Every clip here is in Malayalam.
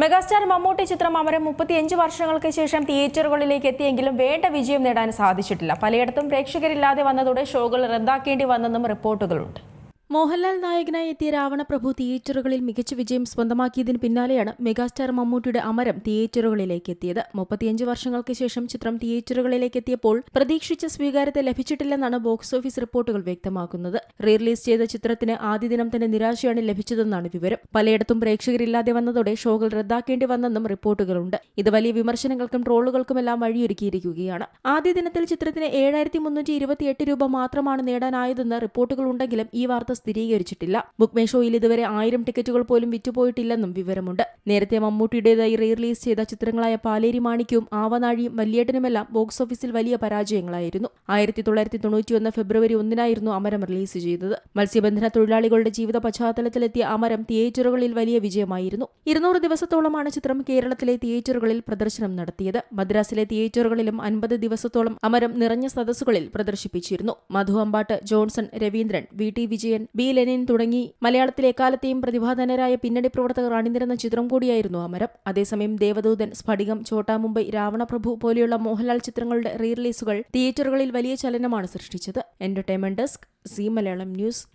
മെഗാസ്റ്റാർ മമ്മൂട്ടി ചിത്രം അമരം മുപ്പത്തിയഞ്ച് വർഷങ്ങൾക്ക് ശേഷം തിയേറ്ററുകളിലേക്ക് എത്തിയെങ്കിലും വേണ്ട വിജയം നേടാൻ സാധിച്ചിട്ടില്ല. പലയിടത്തും പ്രേക്ഷകരില്ലാതെ വന്നതോടെ ഷോകൾ റദ്ദാക്കേണ്ടി വന്നെന്നും റിപ്പോർട്ടുകളുണ്ട്. മോഹൻലാൽ നായകനായി എത്തിയ രാവണപ്രഭു തിയേറ്ററുകളിൽ മികച്ച വിജയം സ്വന്തമാക്കിയതിന് പിന്നാലെയാണ് മെഗാസ്റ്റാർ മമ്മൂട്ടിയുടെ അമരം തിയേറ്ററുകളിലേക്ക് എത്തിയത്. മുപ്പത്തിയഞ്ച് വർഷങ്ങൾക്ക് ശേഷം ചിത്രം തിയേറ്ററുകളിലേക്ക് എത്തിയപ്പോൾ പ്രതീക്ഷിച്ച സ്വീകാര്യത ലഭിച്ചിട്ടില്ലെന്നാണ് ബോക്സ് ഓഫീസ് റിപ്പോർട്ടുകൾ വ്യക്തമാക്കുന്നത്. റീറിലീസ് ചെയ്ത ചിത്രത്തിന് ആദ്യ ദിനം തന്നെ നിരാശയാണ് ലഭിച്ചതെന്നാണ് വിവരം. പലയിടത്തും പ്രേക്ഷകരില്ലാതെ വന്നതോടെ ഷോകൾ റദ്ദാക്കേണ്ടി വന്നെന്നും റിപ്പോർട്ടുകളുണ്ട്. ഇത് വലിയ വിമർശനങ്ങൾക്കും ട്രോളുകൾക്കുമെല്ലാം വഴിയൊരുക്കിയിരിക്കുകയാണ്. ആദ്യ ദിനത്തിൽ ചിത്രത്തിന് ഏഴായിരത്തി രൂപ മാത്രമാണ് നേടാനായതെന്ന് റിപ്പോർട്ടുകളുണ്ടെങ്കിലും ഈ വാർത്ത സ്ഥിരീകരിച്ചിട്ടില്ല. ബുക്ക് മേ ഷോയിൽ ഇതുവരെ ആയിരം ടിക്കറ്റുകൾ പോലും വിറ്റുപോയിട്ടില്ലെന്നും വിവരമുണ്ട്. നേരത്തെ മമ്മൂട്ടിയുടേതായി റീ റിലീസ് ചെയ്ത ചിത്രങ്ങളായ പാലേരി മാണിക്കും ആവനാഴിയും വല്യേട്ടനുമെല്ലാം ബോക്സ് ഓഫീസിൽ വലിയ പരാജയങ്ങളായിരുന്നു. ആയിരത്തി തൊള്ളായിരത്തി തൊണ്ണൂറ്റിയൊന്ന് ഫെബ്രുവരി ഒന്നിനായിരുന്നു അമരം റിലീസ് ചെയ്തത്. മത്സ്യബന്ധന തൊഴിലാളികളുടെ ജീവിത പശ്ചാത്തലത്തിലെത്തിയ അമരം തിയേറ്ററുകളിൽ വലിയ വിജയമായിരുന്നു. ഇരുന്നൂറ് ദിവസത്തോളമാണ് ചിത്രം കേരളത്തിലെ തിയേറ്ററുകളിൽ പ്രദർശനം നടത്തിയത്. മദ്രാസിലെ തിയേറ്ററുകളിലും അൻപത് ദിവസത്തോളം അമരം നിറഞ്ഞ സദസ്സുകളിൽ പ്രദർശിപ്പിച്ചിരുന്നു. Madhu Ambat Johnson Raveendran V T Vijayan B Lenin തുടങ്ങി മലയാളത്തിലെ എക്കാലത്തെയും പ്രതിഭാധനരായ പിന്നണി പ്രവർത്തകർ അണിനിരന്ന ചിത്രം കൂടിയായിരുന്നു അമരം അതേസമയം ദേവദൂതൻ സ്ഫടികം ചോട്ടാ മുംബൈ രാവണപ്രഭു പോലെയുള്ള മോഹൻലാൽ ചിത്രങ്ങളുടെ റീറിലീസുകൾ തിയേറ്ററുകളിൽ വലിയ ചലനമാണ് സൃഷ്ടിച്ചത്. Entertainment desk Zee Malayalam news.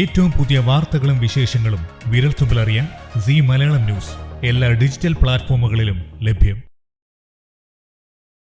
ഏറ്റവും പുതിയ വാർത്തകളും വിശേഷങ്ങളും വിരൽത്തുമ്പിലറിയാൻ സി മലയാളം ന്യൂസ് എല്ലാ ഡിജിറ്റൽ പ്ലാറ്റ്ഫോമുകളിലും ലഭ്യം.